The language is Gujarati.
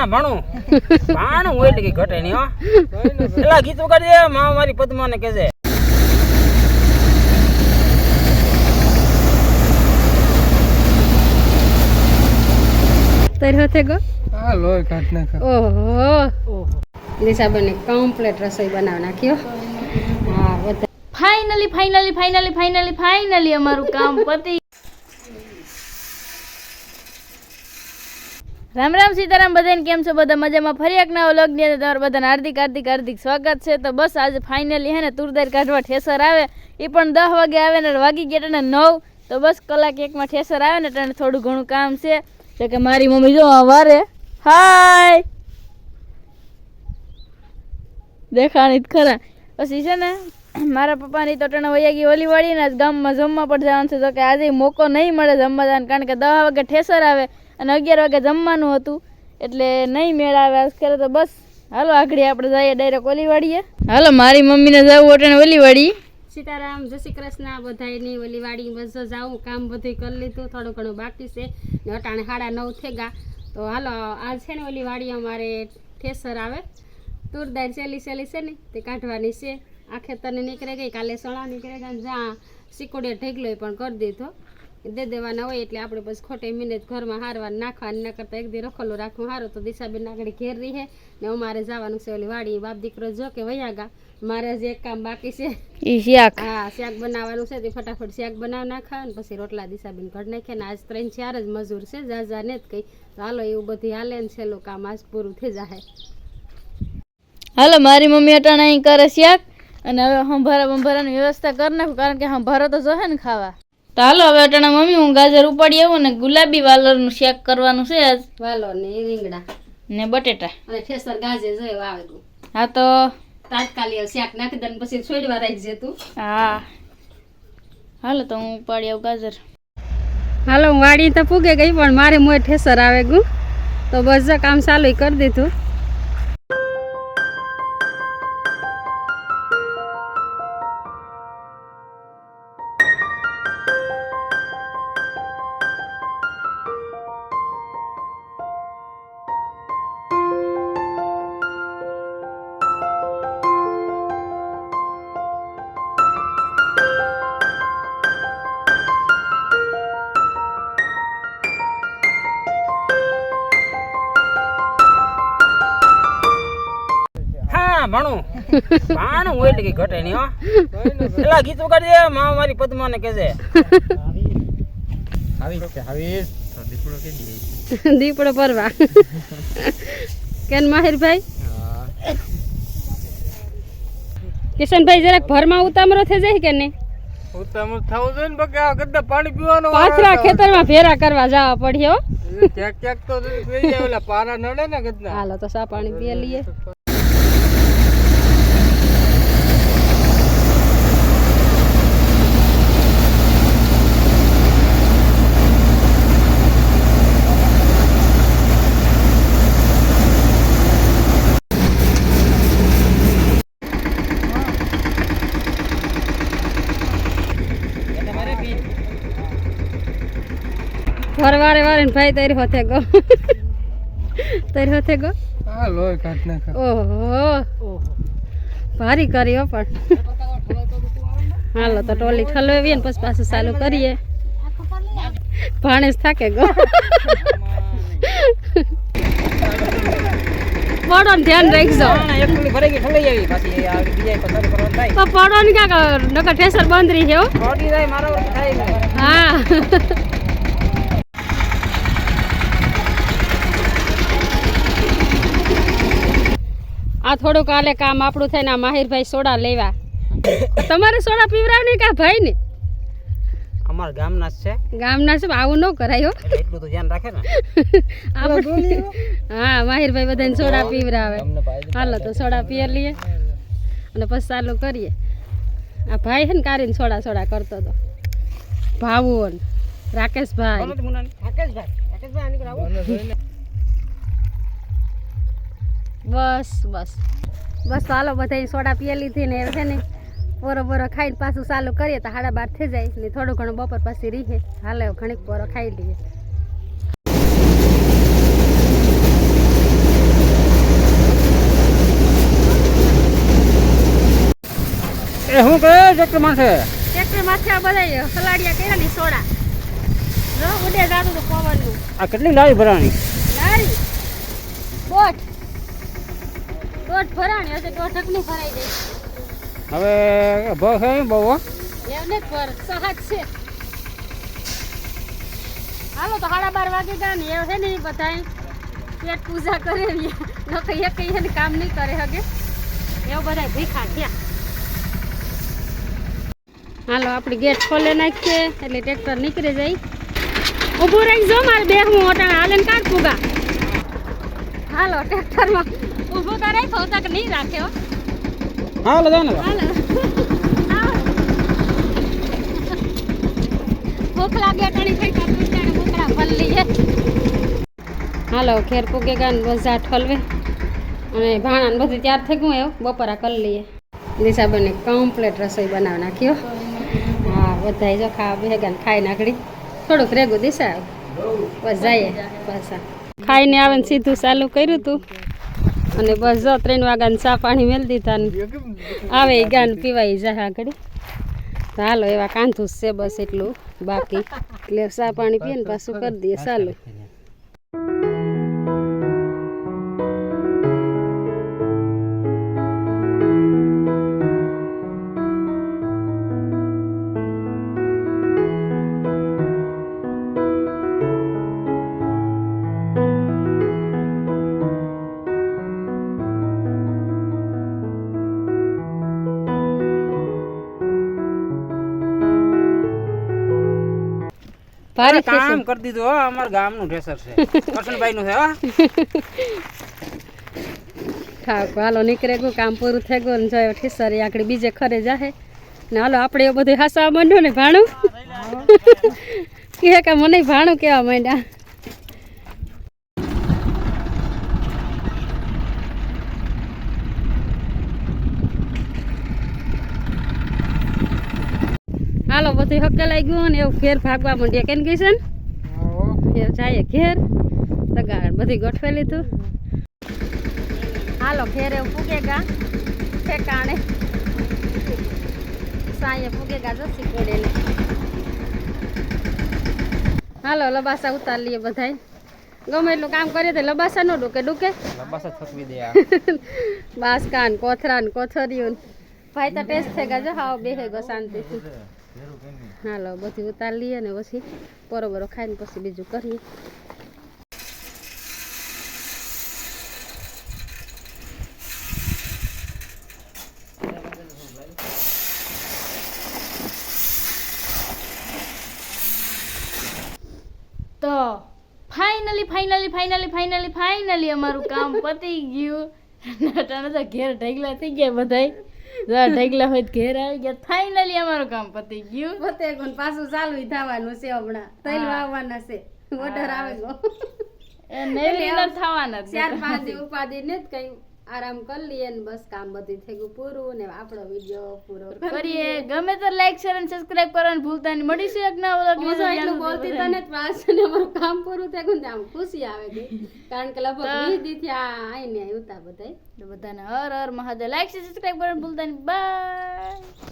હા ભણું. ભાણું હોય એટલે કઈ ઘટે નહીં હો. પેલા ગીત વગાડી દે મા મારી પદ્માને કહેજે. તર હોતે ગો? હા લોહી કાઢ નાખે ઓહો. દિશાબેને કમ્પ્લીટ રસોઈ બનાવી નાખ્યો. હા. Finally finally finally finally finally અમારું કામ પતી રામ રામ સીતારામ, બધાને કેમ છો? બધા મજામાં? ફરી એક નવા વ્લોગની અંદર બધાને હાર્દિક હાર્દિક હાર્દિક સ્વાગત છે. તો બસ આજે ફાઇનલી હે ને તુરદાર કાઢવા ઠેસર આવે. એ પણ દસ વાગે આવે ને વાગી ગયા ને નવ. તો બસ કલાક એકમાં ઠેસર આવે ને તેને થોડું ઘણું કામ છે. તો કે મારી મમ્મી જો વારે. હાય! દેખાણી જ ખરા. પછી છે ને, મારા પપ્પાની તો ટણે વૈયા ગઈ ઓલી વાળીને ગામમાં જમવા પણ જવાનું છે. તો કે આજે મોકો નહીં મળે જમવા જવાનું, કારણ કે દસ વાગે ઠેસર આવે. અને અગિયાર વાગે જમવાનું હતું. એટલે નહીં મેળ આવે કરે તો બસ. હાલો, આગળ આપણે જઈએ ડાયરેક્ટ ઓલીવાડીએ. હાલો, મારી મમ્મીને જવું અટણે ઓલીવાડી. સીતારામ, જય શ્રી કૃષ્ણ. બધાની ઓલી વાડી બસ જાઉં કામ બધું કરી લીધું. થોડું ઘણું બાકી છે. અટાણે સાડા નવ થેગા તો હાલો, આ છે ને ઓલી વાડી અમારે ઠેસર આવે. તુરદાર સેલી સેલી છે ને, તે કાઢવાની છે. આખે તને નીકળે ગઈ, કાલે સણા નીકળે ગયા જ્યાં સિકોડે ઢેગલો એ પણ કરી દીધો. દે દેવાના હોય એટલે આપણે પછી ખોટે મિનિટ ઘરમાં હારવા નાખવા ના કરતા એક દી રખોલો રાખવું હારો. તો દિશાબેન આગળ ઘેર રહી હે ને અમારે જવાનું છે ઓલી વાડી બાપ દીકરો જો કે વૈયા ગા. મારે જે એક કામ બાકી છે. ઈ શાક. હા શાક બનાવવાનું છે. તે ફટાફટ શાક બનાવી નાખા અને પછી રોટલા દિશાબેન ઘડ નાખે ને આજ ત્રણ ચાર જ મજૂર છે. જા જા ને જ કઈ. તો હાલો એવું બધી હાલે ને છેલ્લું કામ આજ પૂરું થઈ જાય હાલો મારી મમ્મી અટાણા અહીં કરે શાક. અને હવે હંભારા બંભારાની વ્યવસ્થા કરી નાખું કારણ કે હંભારો તો જોહે ને ખાવા. તો હાલો હવે અટાણા મમ્મી હું ગાજર ઉપાડી આવું ને ગુલાબી વાલરનું શાક કરવાનું છે આજ. વાલો ને રીંગણા. ને બટેટા. અને ઠેસર ગાજર જોઈએ વાવેલું હા તો. તાત્કાલિક શાક નાખી દે પછી છોડવા રાખજે તું. હા. હાલો તો હું ઉપાડી આવું ગાજર. હાલો હું વાડી તો પૂગે ગઈ પણ મારે મોય ઠેસર આવે ગયું. તો બસ કામ ચાલુ કરી દીધું. હા ભણું ભાણું હોય એટલે ઘટે નહીં હો પેલા ગીત વગાડી દે મા મારી પદ્માને કહેજે દીપડો પરવા કેન માહિરભાઈ કિશનભાઈ જરાક ભરમાં ઉતામરો થઈ જાય કે નહીં ઉત્તમ થવું જોઈએ ને બકે આ પાણી પીવાનો ખેતરમાં ફેરા કરવા જવા પડ્યો ક્યાંક ક્યાંક તો પારા નડે ને હાલો તો સા પાણી પીએ લઈએ ફરવારે વાળે ને ભાઈ તારી હોતે ગો. તારી હોતે ગો. હા કાઢ નાખે. ઓહો. ભારી કર્યો પણ. હાલો તો ટોલી ઠલવીએ ને પછી પાછું ચાલુ કરીએ. ભાણેજ થાકે ગો. પડો ને ધ્યાન રાખજો. પડો ને ક્યાંક નકર ઠેસર બંધ રહી છે હો ખોટી જાય મારા વખત થાય નહીં. હા આ થોડુંક હાલે કામ આપણું થાય ને આ માહિરભાઈ સોડા લેવા. તમારે સોડા પીવરાવ નહીં કા ભાઈ ને અમાર ગામના છે. ગામના છે આવું ન કરાય હો. એટલે તો ધ્યાન રાખે ને. આપણે હા માહિરભાઈ બધાને સોડા પીવરાવે. હાલો તો સોડા પીએ લઈએ. અને પછી ચાલુ કરીએ. આ ભાઈ છે ને કારીને સોડા સોડા કરતો હતો ભાવો રાકેશભાઈ. રાકેશભાઈ. રાકેશભાઈ આની કરાવો બસ બસ. બસ તો હાલો બધા સોડા પીએ લીધી ને છે ને પોરો પોરો ખાઈને પાછું ચાલુ કરીએ તો હાડા બાર થઈ જાય ને થોડું ઘણું બપોર પછી રીહે હાલે ઘણીક પોરો ખાઈ લઈએ. એ હું કહે? ટ્રેક્ટરમાં છે માથે આ બધા સલાડિયા કર્યા ને સોડા. જો ઉડે જાતું તો પવન આ કેટલી લારી ભરાણી? લારી? બોટ. દોઢ ભરાણી હશે દોઢકની ભરાઈ ગઈ હવે ભ છે બહુ હો. એમને જ ભર સહજ છે. હાલો તો સાડા બાર વાગે ગયા ને એવું છે ને બધા બધાય. પેટ પૂજા કરે લોકો એક એને કામ નહીં કરે હગે. એવું બધા ભીખા થયા. હાલો આપણી ગેટ ખોલે નાખીએ એટલે ટ્રેક્ટર નીકળી જાય. ઊભું રહી જો મારે બે હું ઓટાણા હાલે ને કાઢ પૂગા હાલો ટ્રેક્ટરમાં રાખ્યો તક નહીં રાખ્યો હા. લગાવ ને. હાલો. ભૂખ લાગે અટાણી થઈ કાપી દૂધાને ભૂખડા ભરી લઈએ. હાલો ખેર પૂગે ગાન બજા ઠલવે. અને ભાણા બધું ત્યાર થઈ ગયું એવું બપોરા કરી લઈએ. દિશાબેને કમ્પ્લેટ રસોઈ બનાવી નાખ્યો હા. બધા જો ખા ભેગા ખાઈ નાખડી. થોડુંક રેગું દિશા બસ જઈએ પાછા. ખાઈને આવે ને સીધું ચાલુ કર્યું હતું અને બસ જો ત્રણ વાગ્યાને ચા પાણી મેળ દીધા ને આવે ગાન પીવાઈ જાય આગળ. ચાલો એવા જ છે બસ એટલું બાકી. એટલે ચા પાણી પીએ ને પાછું કરી દઈએ. ચાલુ. ભારે કામ કરી દીધું હો અમારા ગામનું ઠેસર છે. કરશનભાઈ નું છે હો. ઠાક હાલો નીકળે ગયું કામ પૂરું થઈ ગયું ને જોયો ઠીસરી આકડી બીજે ખરે જાહે. ને હાલો આપણે એવું બધું હસવા માંડ્યું ને ભાણું? કે મને ભાણું કેવા માંડ્યા. હાલો હકે લઈ ગયું ને એવું ઘેર ભાગવા માંડીએ કેમ ગઈ છે ને? જાય ઘેર. તગાડ બધી ગોઠવી લીધું હાલો ઘેર એવું પૂગેગા ઠેકાણે. સાંજે પૂગેગા જસી પડેને હાલો લબાસા ઉતાર લઈએ બધાય. ગમે એટલું કામ કરીએ તો લબાસા નો ડૂકે ડૂકે? બસ જ થકવી દે આ. બાસકાન કોથરાન કોથરિયું ભાઈ તો ટેસ્ટ થઈ ગયા જો હાવ બેહે ગો શાંતિથી. હાલો, બધી ઉતાર લઈએ ને પછી બરોબર ખાઈને પછી બીજું કરીએ. તો finally finally finally finally finally અમારું કામ પતી ગયું. નટાણા ઘેર ઢગલા થઈ ગયા બધાય. ઢગલા હોય ઘેર આવી ગયા. ફાઇનલી અમારું કામ પતી ગયું. પતે કોણ પાછું ચાલુ થવાનું છે હમણાં. તૈલ વાવવાના છે. ઓર્ડર આવે ગયો એ નેવીનર થવાના ચાર પાંચ ઉપાધિ ને જ કઈ આરામ કરી લઈએ ને બસ કામ બધું થઈ ગયું પૂરું ને આપણો વીડિયો પૂરો કરીએ. ગમે તો લાઈક શેર અને સબસ્ક્રાઇબ કરવાનું ભૂલતા નહીં. મળીશું એક ના વ્લોગ હું ની. એટલું બોલતી તને જ ને મારું કામ પૂરું થઈ ગયું ને આમ ખુશી આવે છે. કારણ કે લગભગ વીસ દી થયા આવીને આવતા બધાય. બધાને Har Har Mahadev. Like share subscribe કરવાનું ભૂલતા નહીં. બાય